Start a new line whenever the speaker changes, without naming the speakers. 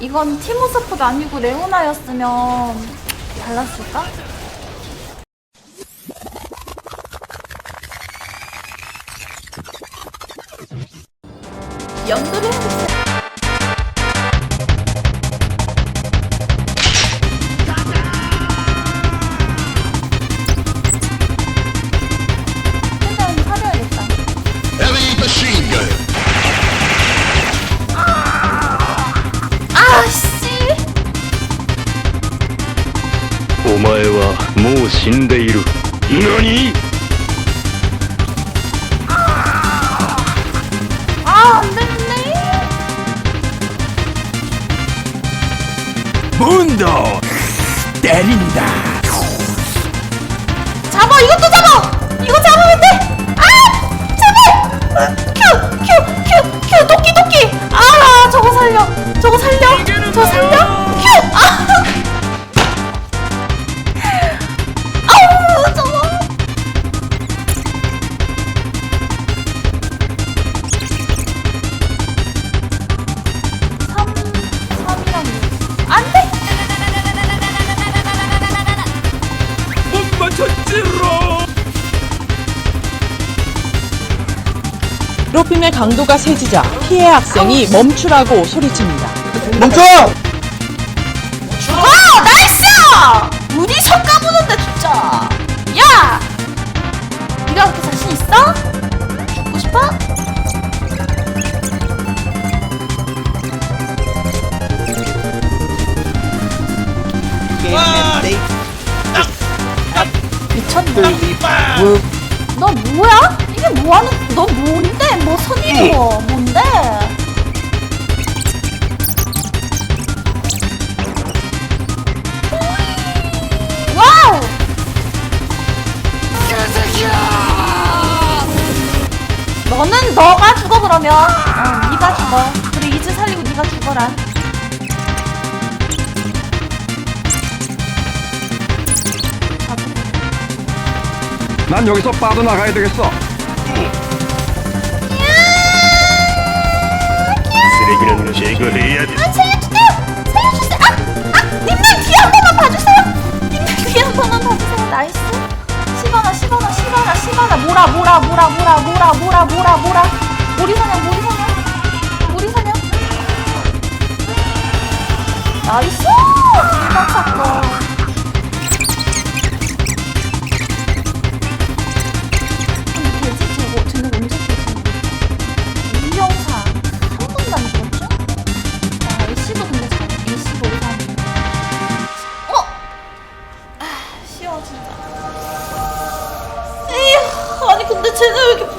이건 티모스포도 아니고 레오나였으면 달랐을까? 연두를 해주세요.
お前はもう死んでいる何
아, 안 됐네.
문도 때린다.
잡아, 이것도 잡아! 이거 잡으면 돼! 아! 제발! 큐! 큐! 큐! 큐! 도끼, 도끼! 아, 저거 살려! 저거 살려!
괴롭힘의 강도가 세지자 피해 학생이 멈추라고 소리칩니다.
멈춰!
와 나이스! 어디서 까부는데 진짜 야! 네가 그렇게 자신 있어? 죽고 싶어? 미쳤네 너 뭐야? 이게 뭐하는 너 뭔데? 뭐 선이고 뭔데? 와우! 너는 너가 죽어 그러면 어, 네가 죽어 그래 이즈 살리고 네가 죽어라
난 여기서 빠져나가야 되겠어.
쓰레기는 제거해야
돼아 살려주세요! 살려주세요! 아! 아! 님들 뒤에 한 번만 봐주세요! 님들 뒤에 한 번만 봐주세요 나이스 10원아 10원아 10원아 10원아 몰아 몰아 몰아 몰아 몰아 몰아 몰아 몰아 모리사냥 모리사냥 모리사냥 나이스! 대박 사건 진짜. 에휴, 아니 근데 쟤네 왜 이렇게